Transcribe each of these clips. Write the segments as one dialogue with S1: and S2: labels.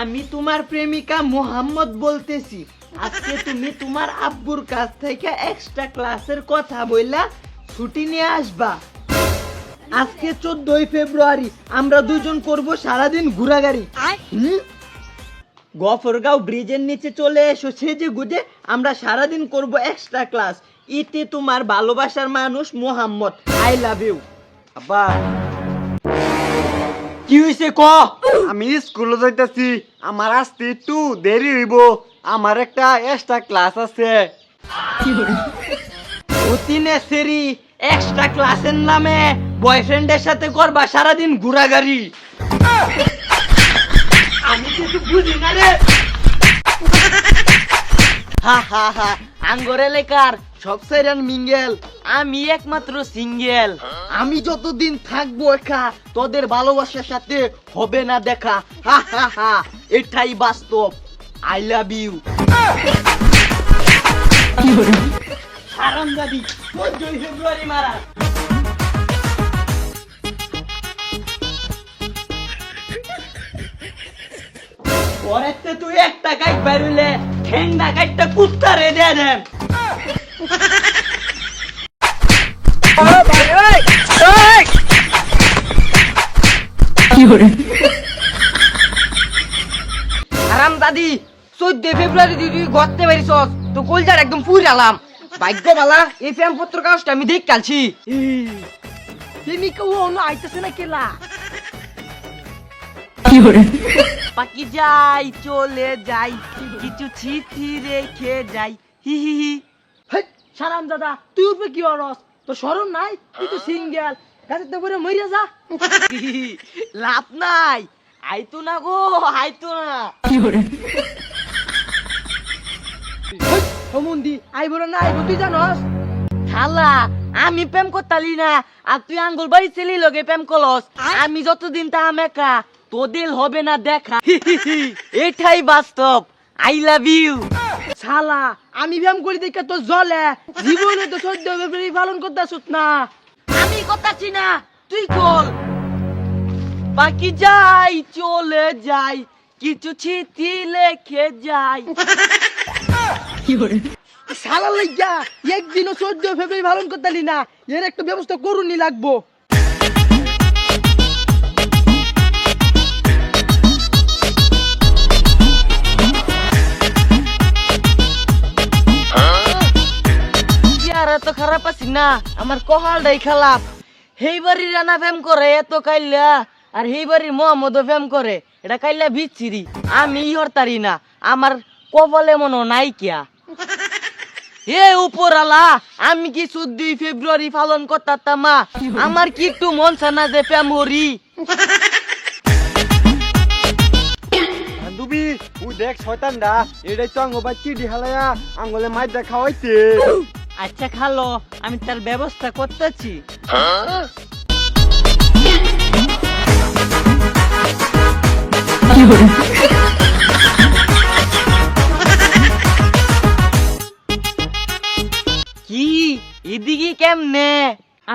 S1: আমি তোমার প্রেমিকা মোহাম্মদ বলতেছি। আজকে তুমি তোমার আব্বুর কাছ থেকে এক্সট্রা ক্লাসের কথা বললা ছুটি নিয়ে আসবা। আজকে চোদ্দই ফেব্রুয়ারি আমরা দুজন করব সারাদিন ঘোরাগাড়ি হুম? গফরগাঁও ব্রিজের নিচে চলে এসো সেজে গুজে আমরা সারাদিন করব এক্সট্রা ক্লাস ইতি তোমার ভালোবাসার মানুষ মোহাম্মদ। আই লাভ ইউ
S2: আব্বা।
S1: কি হয়েছে ক?
S2: আমি স্কুলে যাইতাছি আমার আসতে একটু দেরি হইব। আমার একটা এক্সট্রা ক্লাস আছে।
S1: অতিনে সেরি এক্সট্রা ক্লাসের নামে বয়ফ্রেন্ডের সাথে করবা সারাদিন ঘোরাগাড়ি আমি কিছু বুঝি না রে। হা হা হা। আঙ্গর এলাকার সব সাইরান মিঙ্গেল। আমি একমাত্র সিঙ্গেল। আমি যতদিন থাকব একা, তোদের ভালোবাসার সাথে হবে না দেখা। হা হা হা। এটাই বাস্তব। আই লাভ ইউ আরাম দাদি ফেব্রুয়ারি মারা। পরেতে তুই একটা কাইট বেরুলে। ঠেংটা কাইটটা কুত্তা রে দে দেন।
S3: আরাম দাদি চোদ্দ ফেব্রুয়ারি তুই গড়তে পারিস তো কলজার একদম ফুল আলাম ভাগ্য বালা এই প্রেম পত্র কাগজটা আমি দেখ কালছি
S1: তিনি কেউ অন্য আইতেছে না কেলা? পাকি যাই চলে যাই কিছু চিঠি রেখে যাই। হি হি হি। সারাম দাদা তুই উঠবে কি অরস? তো সরম নাই? তুই তো সিঙ্গেল গাছের তো পরে মরিয়া যা। লাভ নাই। আইতো না গো আইতো না। সমুন্দি আইবো না আইবো তুই জানস? খালা আমি প্রেম করতালি না আর তুই আঙ্গুল বাড়ি ছেলে লগে প্রেম করলস। আমি যতদিন তা একা তোদের হবে না দেখা। এটাই বাস্তব। আই লাভ ইউ শালা আমি ব্যায়াম করি দেখে তো জলে। জীবনে তো ফেব্রুয়ারি পালন করতেছ না। আমি করতেছি না তুই কর বাকি যাই চলে যাই কিছু চিঠি লেখে যাই। শালা লাইগা একদিনও সদ্য ফেব্রুয়ারি পালন করতে না। এর একটা ব্যবস্থা করুনি লাগবো। তো খারাপ না? আমার কহালটাই খারাপ সেই বাড়ির রানা ফেম করে, এত কাইলা আর সেই বাড়ির ফেম করে, এটা কাইলা বিচ্ছিরি। আমি হরতারি না, আমার কপালে মনো নাই কিয়া এ উপরালা, আমি কি চোদ্দই ফেব্রুয়ারি পালন করতাম মা? আমার কি একটু মন সানা যে প্রেম হরি
S2: বান্ধবী ওই দেখ শয়তানটা এটাই তো আঙ্গ বাচ্চি দিহালায়া আঙ্গলে মাইর দেখা হইছে।
S1: আচ্ছা খালো আমি তার ব্যবস্থা করতেছি। কি? এদিকে কেমনে?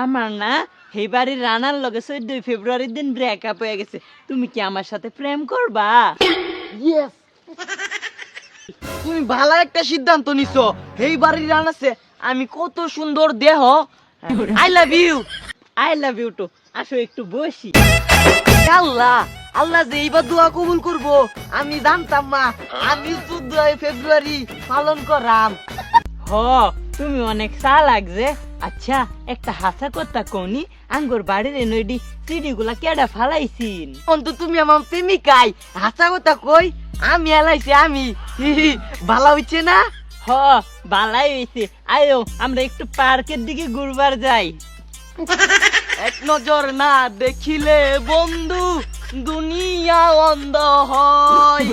S1: আমার না এই বাড়ির রানার লগে চোদ্দই ফেব্রুয়ারির দিন ব্রেকআপ হয়ে গেছে। তুমি কি আমার সাথে প্রেম করবা? ইয়েস তুমি ভালো একটা সিদ্ধান্ত নিছো। এই বাড়ির রানাছে আমি কত সুন্দর দেহ। I love you I love you too আসো একটু বসি। আল্লাহ আল্লাহ যে এইবার দোয়া কবুল করব। আমি জানতাম মা, আমি চোদ্দই ফেব্রুয়ারি পালন করাম। হ, তুমি অনেক চা লাগছে আচ্ছা একটা হাসা কথা কোনি আঙ্গুর বাড়ির নইডি চিড়িগুলা কেডা ফালাইছিন? অন্ত, তুমি আমার প্রেমিকাই। হাসা কথা কই, আমি এলাইছি, আমি। ভালো হইছে না? হ ভালাই হয়েছে আয়ো, আমরা একটু পার্কের দিকে ঘুরবার যাই। এক নজর না দেখিলে বন্ধু, দুনিয়া অন্ধ হয়।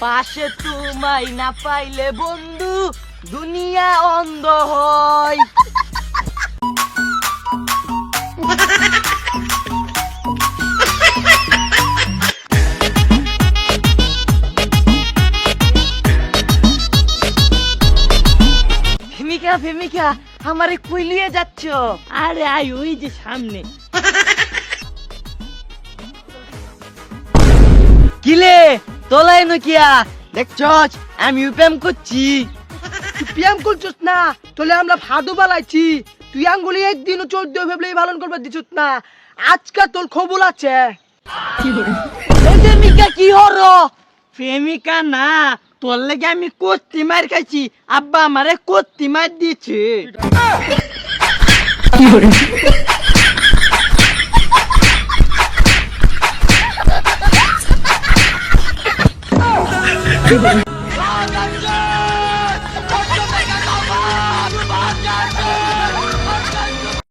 S1: পাশে তোমায় না পাইলে বন্ধু, দুনিয়া অন্ধ হয়। প্রেমিকা প্রেমিকা আমারে কুইলিয়ে যাচ্ছ। আরে আই ওই যে সামনে। কিলে তোলাই নকিয়া? দেখছস আমি প্রেম করছি।
S3: তুই প্রেম করছিস না তোলে আমরা ফাদু বালাইছি। তুই আঙ্গুলি একদিনও চোদ্দ ফেব্রুয়ারি পালন করবার দিচ্ছিস না। আজকে তোর খবর আছে।
S1: প্রেমিকা কি হরো প্রেমিকা না তোর লেগে আমি কত্তি মার খাইছি। আব্বা আমারে কত্তি মার দিয়েছে।